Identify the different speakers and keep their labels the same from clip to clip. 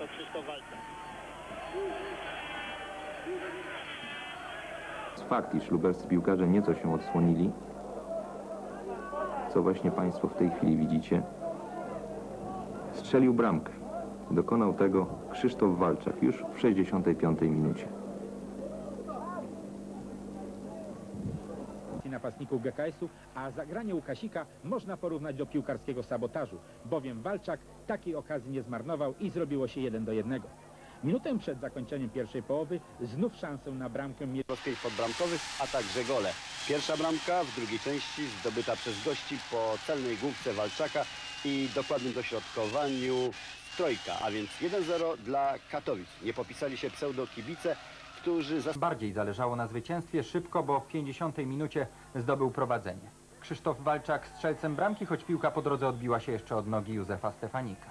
Speaker 1: to Krzysztof Walczak.
Speaker 2: Fakt, iż lubelscy piłkarze nieco się odsłonili, co właśnie Państwo w tej chwili widzicie, strzelił bramkę. Dokonał tego Krzysztof Walczak już w 65 minucie.
Speaker 3: Napastników GKS-u, a zagranie Łukasika można porównać do piłkarskiego sabotażu, bowiem Walczak takiej okazji nie zmarnował i zrobiło się 1 do 1. Minutę przed zakończeniem pierwszej połowy znów szansę na bramkę mieli
Speaker 4: Polskiej podbramkowych, a także gole. Pierwsza bramka w drugiej części zdobyta przez gości po celnej główce Walczaka i dokładnym dośrodkowaniu Trojka, a więc 1-0 dla Katowic. Nie popisali się pseudo-kibice, którzy za
Speaker 5: Bardziej zależało na zwycięstwie szybko, bo w 50 minucie zdobył prowadzenie. Krzysztof Walczak strzelcem bramki, choć piłka po drodze odbiła się jeszcze od nogi Józefa Stefanika.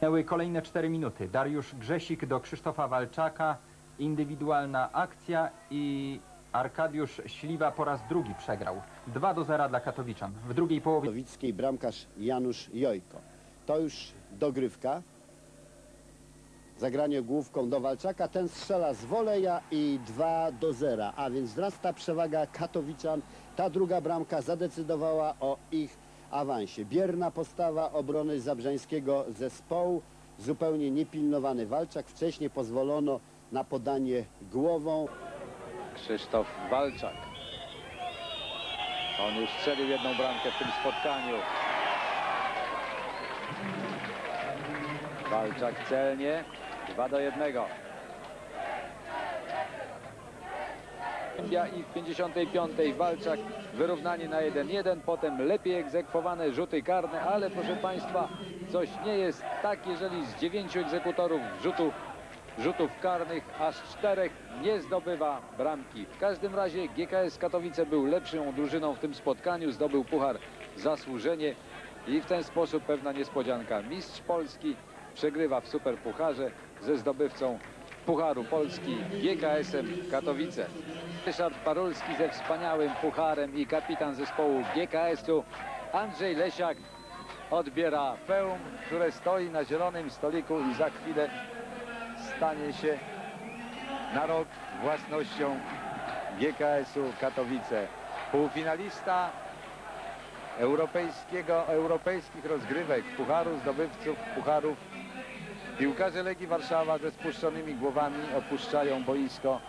Speaker 5: Minęły kolejne 4 minuty. Dariusz Grzesik do Krzysztofa Walczaka. Indywidualna akcja i Arkadiusz Śliwa po raz drugi przegrał. 2 do 0 dla Katowiczan. W drugiej połowie
Speaker 4: Katowickiej bramkarz Janusz Jojko. To już dogrywka. Zagranie główką do Walczaka. Ten strzela z woleja i 2 do 0. A więc wzrasta przewaga Katowiczan. Ta druga bramka zadecydowała o ich awansie. Bierna postawa obrony zabrzeńskiego zespołu. Zupełnie niepilnowany Walczak. Wcześniej pozwolono na podanie głową.
Speaker 6: Krzysztof Walczak. On już strzelił jedną bramkę w tym spotkaniu. Walczak celnie. 2 do 1. I w 55 Walczak wyrównanie na 1-1, potem lepiej egzekwowane rzuty karne, ale proszę Państwa, coś nie jest tak, jeżeli z dziewięciu egzekutorów rzutu, rzutów karnych aż czterech nie zdobywa bramki. W każdym razie GKS Katowice był lepszą drużyną w tym spotkaniu, zdobył puchar zasłużenie i w ten sposób pewna niespodzianka. Mistrz Polski przegrywa w Superpucharze ze zdobywcą Pucharu Polski GKS-em Katowice. Ryszard Parulski ze wspaniałym pucharem i kapitan zespołu GKS-u Andrzej Lesiak odbiera feum, które stoi na zielonym stoliku i za chwilę stanie się na rok własnością GKS-u Katowice. Półfinalista europejskiego, europejskich rozgrywek Pucharu zdobywców Pucharów Piłkarze Legii Warszawa ze spuszczonymi głowami opuszczają boisko.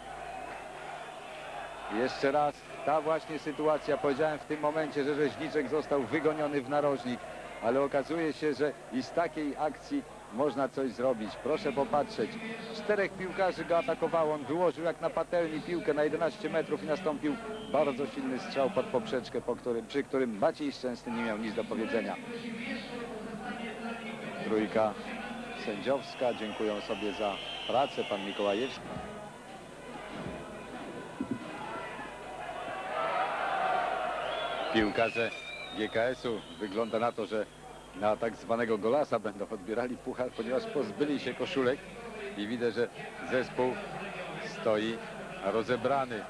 Speaker 6: Jeszcze raz ta właśnie sytuacja. Powiedziałem w tym momencie, że Rzeźniczek został wygoniony w narożnik, ale okazuje się, że i z takiej akcji można coś zrobić. Proszę popatrzeć. Czterech piłkarzy go atakowało. On wyłożył jak na patelni piłkę na 11 metrów i nastąpił bardzo silny strzał pod poprzeczkę, po którym, przy którym Maciej Szczęsny nie miał nic do powiedzenia. Trójka sędziowska. Dziękuję sobie za pracę pan Mikołajewski. Piłkarze GKS-u wygląda na to, że na tak zwanego golasa będą odbierali puchar, ponieważ pozbyli się koszulek i widzę, że zespół stoi rozebrany.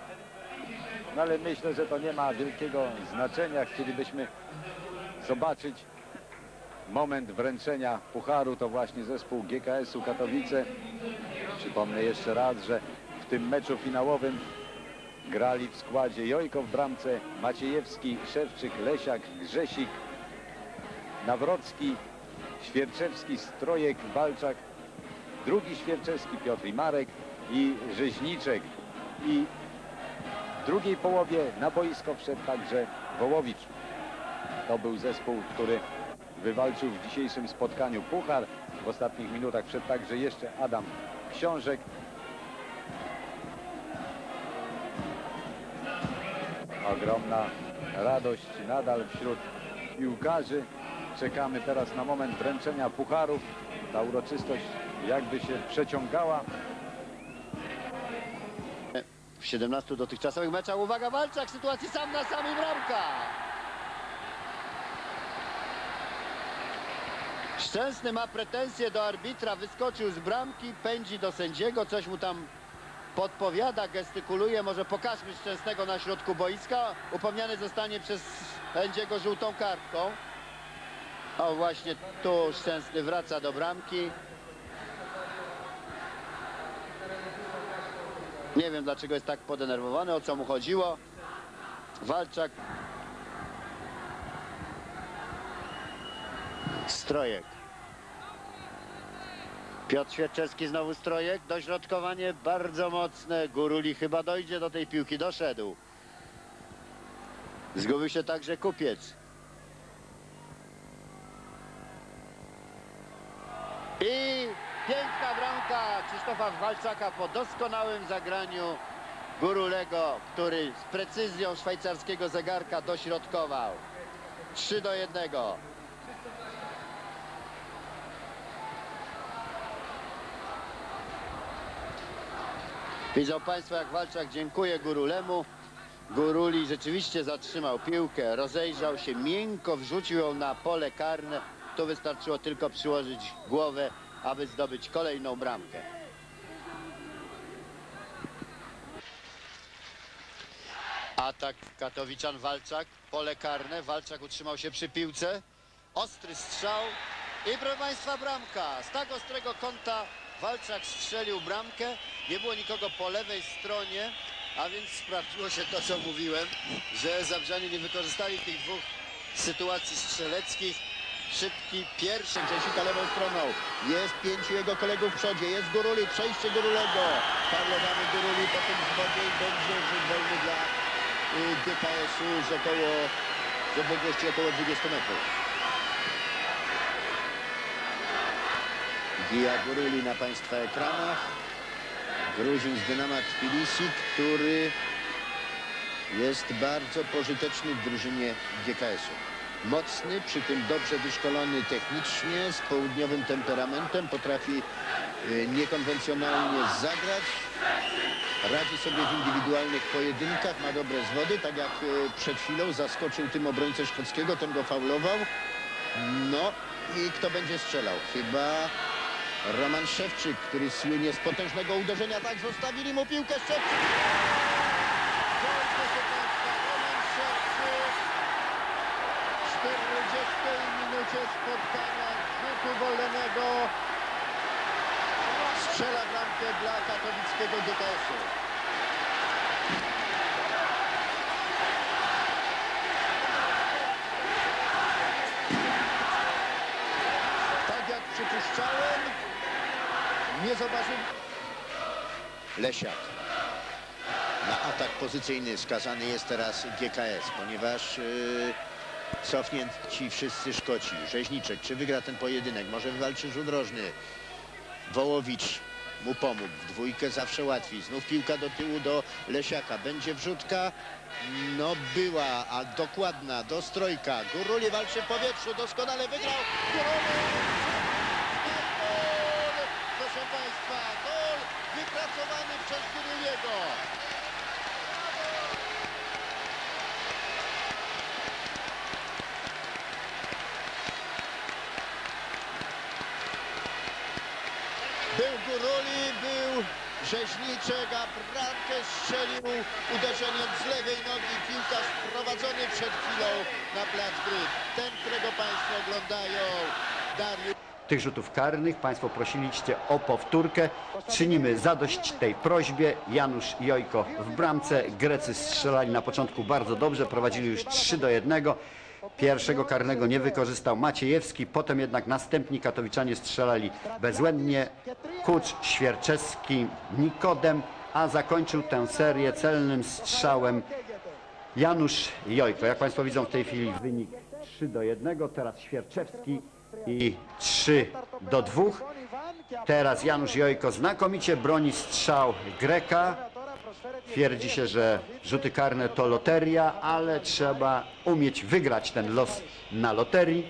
Speaker 6: No ale myślę, że to nie ma wielkiego znaczenia. Chcielibyśmy zobaczyć moment wręczenia pucharu to właśnie zespół GKS-u Katowice. Przypomnę jeszcze raz, że w tym meczu finałowym grali w składzie Jojko w bramce, Maciejewski, Szewczyk, Lesiak, Grzesik, Nawrocki, Świerczewski, Strojek, Walczak, drugi Świerczewski, Piotr i Marek i Rzeźniczek. I w drugiej połowie na boisko wszedł także Wołowicz. To był zespół, który wywalczył w dzisiejszym spotkaniu puchar. W ostatnich minutach wszedł także jeszcze Adam Książek. Ogromna radość nadal wśród piłkarzy. Czekamy teraz na moment wręczenia pucharów. Ta uroczystość jakby się przeciągała.
Speaker 4: W 17 dotychczasowych meczach. Uwaga, Walczak, sytuacji sam na samej bramka. Szczęsny ma pretensje do arbitra, wyskoczył z bramki, pędzi do sędziego, coś mu tam podpowiada, gestykuluje. Może pokażmy Szczęsnego na środku boiska. Upomniany zostanie przez sędziego żółtą kartką. O właśnie tu Szczęsny wraca do bramki.
Speaker 7: Nie wiem dlaczego jest tak podenerwowany, o co mu chodziło. Walczak. Strojek. Piotr Świerczewski znowu strojek. Dośrodkowanie bardzo mocne. Guruli chyba dojdzie do tej piłki. Doszedł. Zgubił się także kupiec. I piękna bramka Krzysztofa Walczaka po doskonałym zagraniu Gurulego, który z precyzją szwajcarskiego zegarka dośrodkował. 3 do 1. Widzą Państwo, jak Walczak dziękuję Gurulemu. Guruli rzeczywiście zatrzymał piłkę, rozejrzał się, miękko wrzucił ją na pole karne. Tu wystarczyło tylko przyłożyć głowę, aby zdobyć kolejną bramkę. Atak Katowiczan Walczak, pole karne. Walczak utrzymał się przy piłce. Ostry strzał i proszę Państwa bramka. Z tak ostrego kąta Walczak strzelił bramkę. Nie było nikogo po lewej stronie, a więc sprawdziło się to, co mówiłem, że Zabrzanie nie wykorzystali tych dwóch sytuacji strzeleckich. Szybki pierwszy Grzesika lewą stroną. Jest pięciu jego kolegów w przodzie. Jest Guruli, przejście Gurulego. Faulowany Guruli po tym zwodzie będzie rzut wolny dla y, DKS-u z około z około 20 metrów. Gija Guruli na Państwa ekranach. Gruzin z Dynama Tbilisi, który jest bardzo pożyteczny w drużynie GKS-u. Mocny, przy tym dobrze wyszkolony technicznie, z południowym temperamentem, potrafi y, niekonwencjonalnie zagrać, radzi sobie w indywidualnych pojedynkach, ma dobre zwody, tak jak y, przed chwilą zaskoczył tym obrońcę szkockiego, ten go faulował. No i kto będzie strzelał? Chyba Roman Szewczyk, który słynie z potężnego uderzenia. Tak, zostawili mu piłkę Szewczyk. Roman Szewczyk. W 40 minucie spotkania z rzutu wolnego strzela bramkę dla katowickiego DKS-u. Tak jak przypuszczałem, nie zobaczył Lesiak. Na atak pozycyjny skazany jest teraz GKS, ponieważ yy, cofnięci wszyscy Szkoci. Rzeźniczek, czy wygra ten pojedynek? Może wywalczy rzut rożny. Wołowicz mu pomógł. W dwójkę zawsze łatwiej. Znów piłka do tyłu do Lesiaka. Będzie wrzutka. No była, a dokładna do strojka. Guruli walczy w powietrzu. Doskonale wygrał. Guruli! Gol! Proszę Państwa, gol wypracowany przez Guruliego. Był Guruli, był Rzeźniczek, a bramkę strzelił uderzeniem z lewej nogi piłkarz wprowadzony przed chwilą na plac gry. Ten, którego Państwo oglądają, Dariusz.
Speaker 4: tych rzutów karnych. Państwo prosiliście o powtórkę. Czynimy zadość tej prośbie. Janusz Jojko w bramce. Grecy strzelali na początku bardzo dobrze, prowadzili już 3 do 1. Pierwszego karnego nie wykorzystał Maciejewski, potem jednak następni katowiczanie strzelali bezwzględnie. Kucz, Świerczewski, Nikodem, a zakończył tę serię celnym strzałem Janusz Jojko. Jak Państwo widzą w tej chwili wynik 3 do 1. Teraz Świerczewski i 3 do 2. Teraz Janusz Jojko znakomicie broni strzał Greka. Twierdzi się, że rzuty karne to loteria, ale trzeba umieć wygrać ten los na loterii.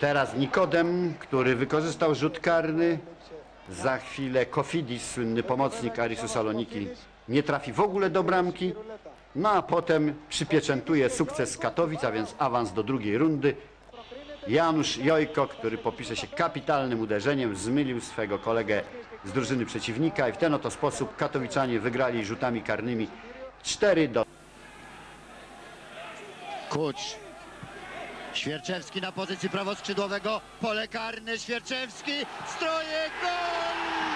Speaker 4: Teraz Nikodem, który wykorzystał rzut karny. Za chwilę Kofidis, słynny pomocnik Arisu Saloniki, nie trafi w ogóle do bramki. No a potem przypieczętuje sukces Katowic, a więc awans do drugiej rundy. Janusz Jojko, który popisze się kapitalnym uderzeniem, zmylił swego kolegę z drużyny przeciwnika i w ten oto sposób katowiczanie wygrali rzutami karnymi 4 do
Speaker 7: Kucz. Świerczewski na pozycji prawoskrzydłowego. Pole karne Świerczewski. Stroje gol!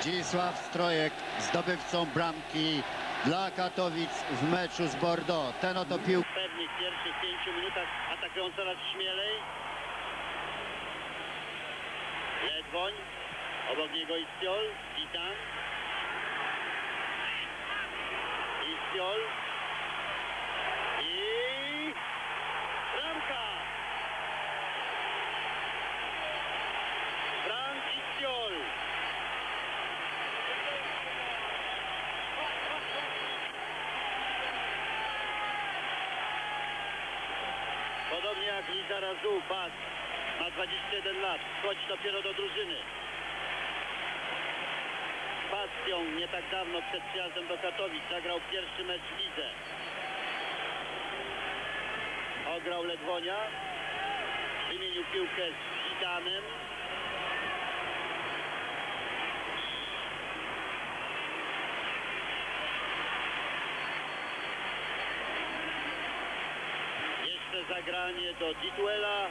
Speaker 7: Zdzisław Strojek, zdobywcą bramki dla Katowic w meczu z Bordeaux. Ten oto pił
Speaker 1: Pewnie w pierwszych pięciu minutach atakują coraz śmielej. Ledwoń, obok niego Isciol, Witan. Isciol. I bramka! Frank Isciol. Podobnie jak Liza Razu, pas. Ma 21 lat, wchodzi dopiero do drużyny. Bastion nie tak dawno przed przyjazdem do Katowic zagrał pierwszy mecz w lidze. Ograł Ledwonia, wymienił piłkę z Zitanem. Jeszcze zagranie do Dituela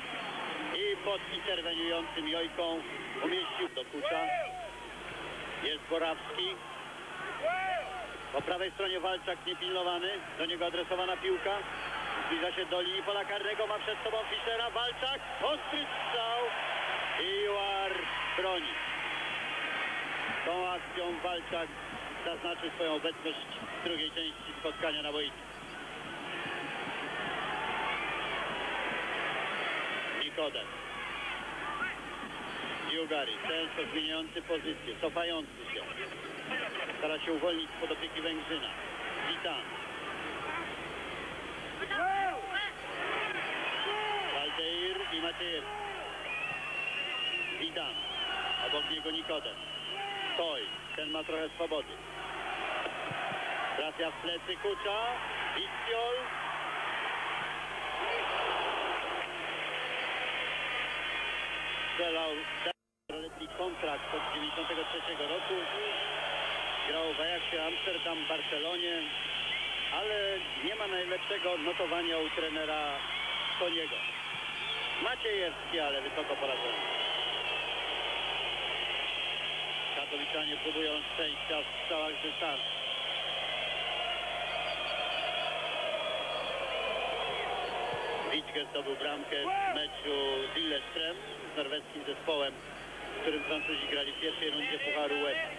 Speaker 1: i pod interweniującym Jojką umieścił do Kucza. Jest Borawski. Po prawej stronie Walczak niepilnowany. Do niego adresowana piłka. Zbliża się do linii pola karnego. Ma przed sobą Fischera. Walczak. Ostry strzał. I Juar broni. Tą akcją Walczak zaznaczył swoją obecność w drugiej części spotkania na boisku. Nikodem. Jugari, często zmieniający pozycję, cofający się. Stara się uwolnić spod opieki Węgrzyna. Witan. Waldeir i Maciejewski. Witan. Obok niego Nikodem. Stoj. Ten ma trochę swobody. Trafia w plecy Kucza. Icciol. Strzelał letni kontrakt od 93 roku. Grał w Ajaxie Amsterdam, Barcelonie, ale nie ma najlepszego notowania u trenera Koniego. Maciejewski, ale wysoko porażony. Katowiczanie próbują szczęścia w strzałach dystansu. Witke zdobył bramkę w meczu z Lillestrem z norweskim zespołem, w którym Francuzi grali w pierwszej rundzie Pucharu UEFA.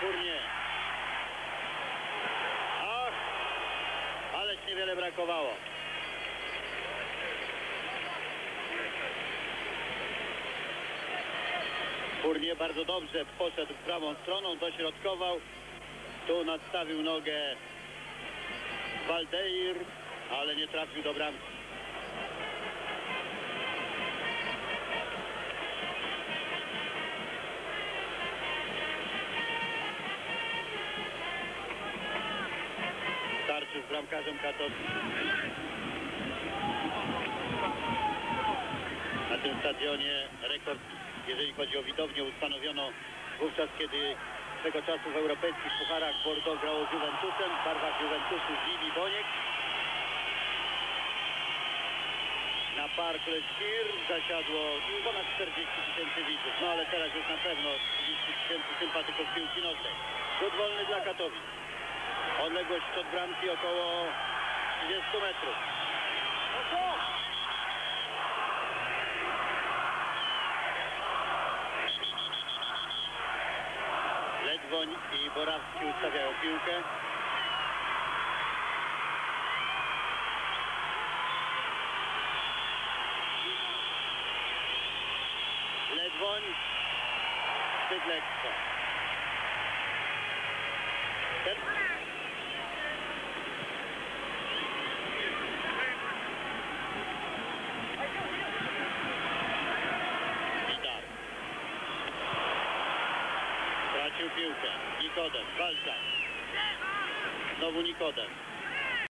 Speaker 1: Kurnie. Ach, ależ niewiele brakowało. Furnie bardzo dobrze poszedł prawą stroną, dośrodkował. Tu nadstawił nogę Waldeir, ale nie trafił do bramki. Starczył z bramkarzem Katowic. Na tym stadionie rekord, jeżeli chodzi o widownię, ustanowiono wówczas, kiedy swego czasu w europejskich pucharach Bordeaux grało z Juventusem, w barwach Juventusu Zimi Boniek. Na Park Les Tir zasiadło ponad 40 tysięcy widzów, no ale teraz już na pewno 30 tysięcy sympatyków piłki nożnej. Rzut wolny dla Katowic. Odległość od bramki około 30 metrów. Ledwoń i Borawski ustawiają piłkę. Ledwoń zbyt lekko. Nikodem, Walczak. Znowu Nikodem.